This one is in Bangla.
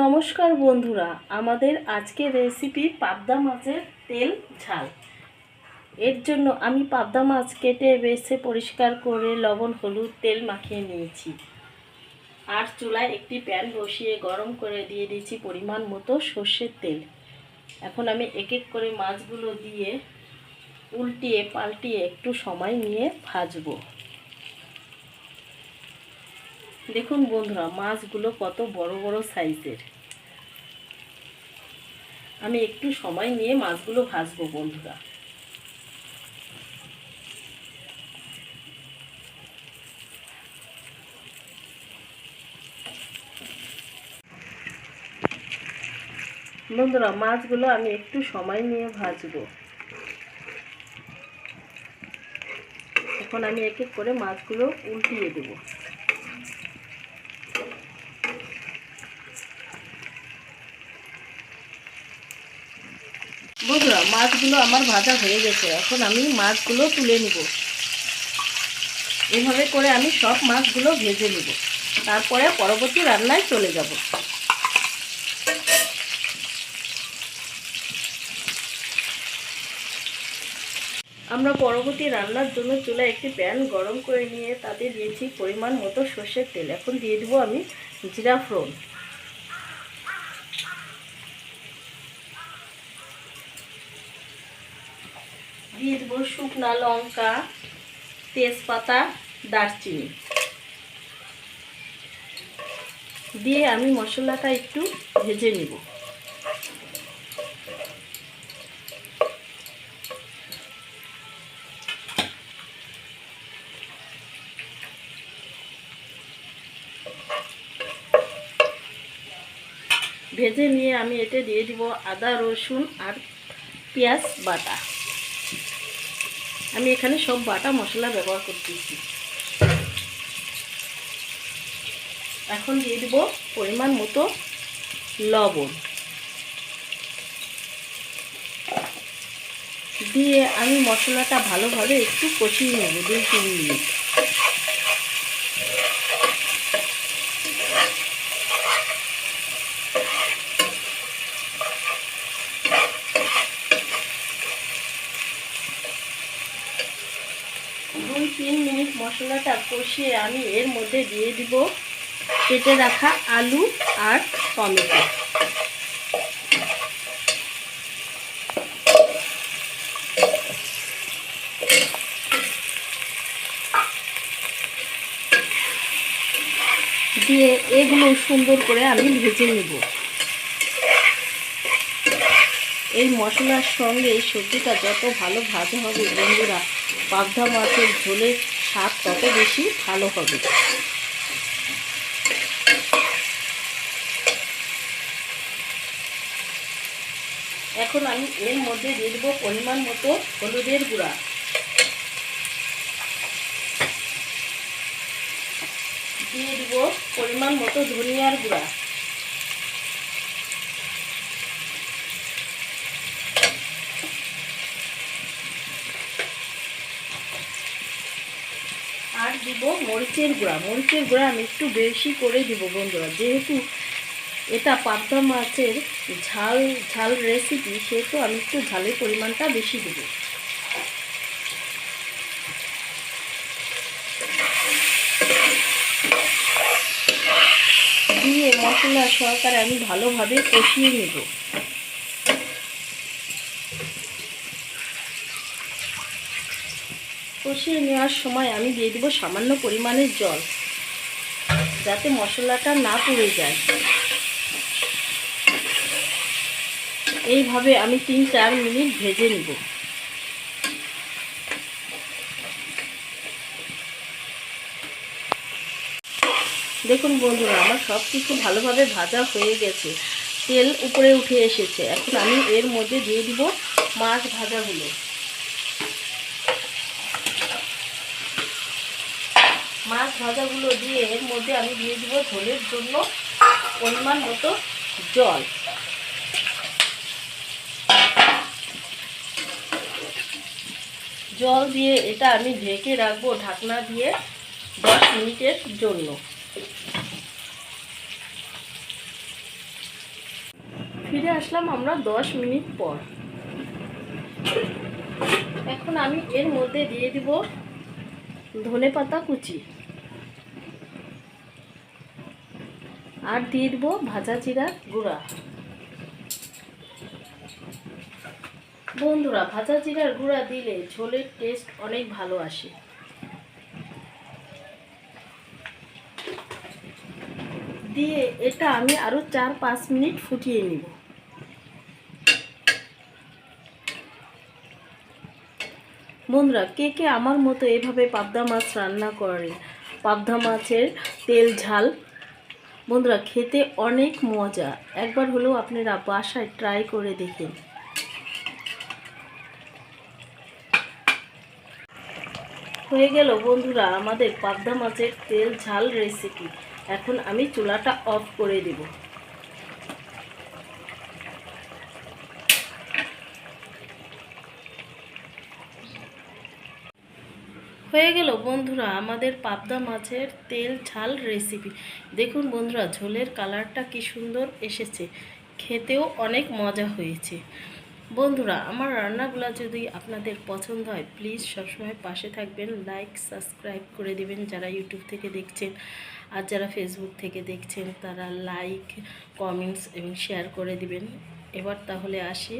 নমস্কার বন্ধুরা, আমাদের আজকের রেসিপি পাবদা মাছের তেল ঝাল। এর জন্য আমি পাবদা মাছ কেটে বেছে পরিষ্কার করে লবণ, হলুদ, তেল মাখিয়ে নিয়েছি। আর চুলায় একটি প্যান বসিয়ে গরম করে দিয়ে দিয়েছি পরিমাণ মতো সর্ষের তেল। এখন আমি এক এক করে মাছগুলো দিয়ে উল্টিয়ে পাল্টিয়ে একটু সময় নিয়ে ভাজবো। দেখুন বন্ধুরা, মাছগুলো কত বড় বড় সাইজের। আমি একটু সময় নিয়ে মাছগুলো ভাজবো বন্ধুরা। বন্ধুরা, মাছগুলো আমি একটু সময় নিয়ে ভাজবো। এখন আমি এক এক করে মাছগুলো উল্টিয়ে দেবো। বন্ধুরা, মাছগুলো আমার ভাজা হয়ে গেছে। এখন আমি মাছগুলো তুলে নিব। এভাবে করে আমি সব মাছগুলো ভেজে নেব। তারপরে পরবর্তী রান্নায় চলে যাব। আমরা পরবর্তী রান্নার জন্য চুলা একটি প্যান গরম করে নিয়ে তাতে দিয়েছি পরিমাণ মতো সর্ষের তেল। এখন দিয়ে দেবো আমি জিরা ফ্রন দিয়ে দেবো শুকনা লঙ্কা, তেজপাতা, দারচিনি। দিয়ে আমি মশলাটা একটু ভেজে নিব। ভেজে নিয়ে আমি এতে দিয়ে দিব আদা, রসুন আর পেঁয়াজ বাটা। আমি এখানে সব বাটা মশলা ব্যবহার করতেছি। এখন দিয়ে দেব পরিমাণ মতো লবণ। দিয়ে আমি মশলাটা ভালোভাবে একটু কষিয়ে নেব দুই তিন মিনিট দুই তিন মিনিট মশলাটা কষিয়ে আমি এর মধ্যে দিয়ে দিব। কেটে রাখা আলু আর টমেটো। দিয়ে এগুলো সুন্দর করে আমি ভেজে নেব। এই মশলার সঙ্গে এই সবজিটা যত ভালো ভাজা হবে, বন্ধুরা, পাবদা মাছের ঝোলের স্বাদ তত বেশি ভালো হবে। এখন আমি এর মধ্যে দিয়ে দেবো পরিমাণ মতো হলুদের গুঁড়া। দিয়ে দিব পরিমাণ মতো ধনিয়ার গুঁড়া আর দিব মরিচের গুঁড়া। মরিচের গুঁড়া আমি একটু বেশি করে দিব বন্ধুরা। যেহেতু এটা পাবদা মাছের ঝাল ঝাল রেসিপি সেহেতু আমি একটু ঝালের পরিমাণটা বেশি দেব। দিয়ে মশলা সহকারে আমি ভালোভাবে কষিয়ে নেব। কষিয়ে নেওয়ার সময় আমি দিয়ে দেবো সামান্য পরিমাণের জল, যাতে মশলাটা না পুড়ে যায়। এইভাবে আমি তিন চার মিনিট ভেজে নেব। দেখুন বন্ধুরা, আমার সব কিছু ভালোভাবে ভাজা হয়ে গেছে। তেল উপরে উঠে এসেছে। এখন আমি এর মধ্যে দিয়ে দিব মাছ ভাজাগুলো। মাছ ভাজাগুলো দিয়ে এর মধ্যে আমি দিয়ে দিব ঝোলের জন্য পরিমাণ মতো জল। জল দিয়ে এটা আমি ঢেকে রাখব ঢাকনা দিয়ে দশ মিনিটের জন্য। ফিরে আসলাম আমরা দশ মিনিট পর। এখন আমি এর মধ্যে দিয়ে দিব ধনে পাতা কুচি। আর দিয়ে দেবো ভাজা জিরার গুঁড়া। বন্ধুরা, ভাজা জিরার গুঁড়া দিলে ঝোলের টেস্ট অনেক ভালো আসে। দিয়ে এটা আমি আরও চার পাঁচ মিনিট ফুটিয়ে নিব। বন্ধুরা, কে কে আমার মতো এভাবে পাবদা মাছ রান্না করে পাবদা মাছের তেল ঝাল বন্ধুরা, খেতে অনেক মজা। একবার হলেও আপনারা বাসায় ট্রাই করে দেখেন। হয়ে গেল বন্ধুরা, আমাদের পাবদা মাছের তেল ঝাল রেসিপি এখন আমি চুলাটা অফ করে দেব। হয়ে গেল বন্ধুরা আমাদের পাবদা মাছের তেল ঝাল রেসিপি দেখুন বন্ধুরা, ঝোলের কালারটা কি সুন্দর এসেছে। খেতেও অনেক মজা হয়েছে। বন্ধুরা, আমার রান্নাগুলো যদি আপনাদের পছন্দ হয় প্লিজ সবসময় পাশে থাকবেন লাইক সাবস্ক্রাইব করে দিবেন যারা ইউটিউব থেকে দেখছেন। আর যারা ফেসবুক থেকে দেখছেন, তারা লাইক কমেন্টস এবং শেয়ার করে দিবেন। এবার তাহলে আসি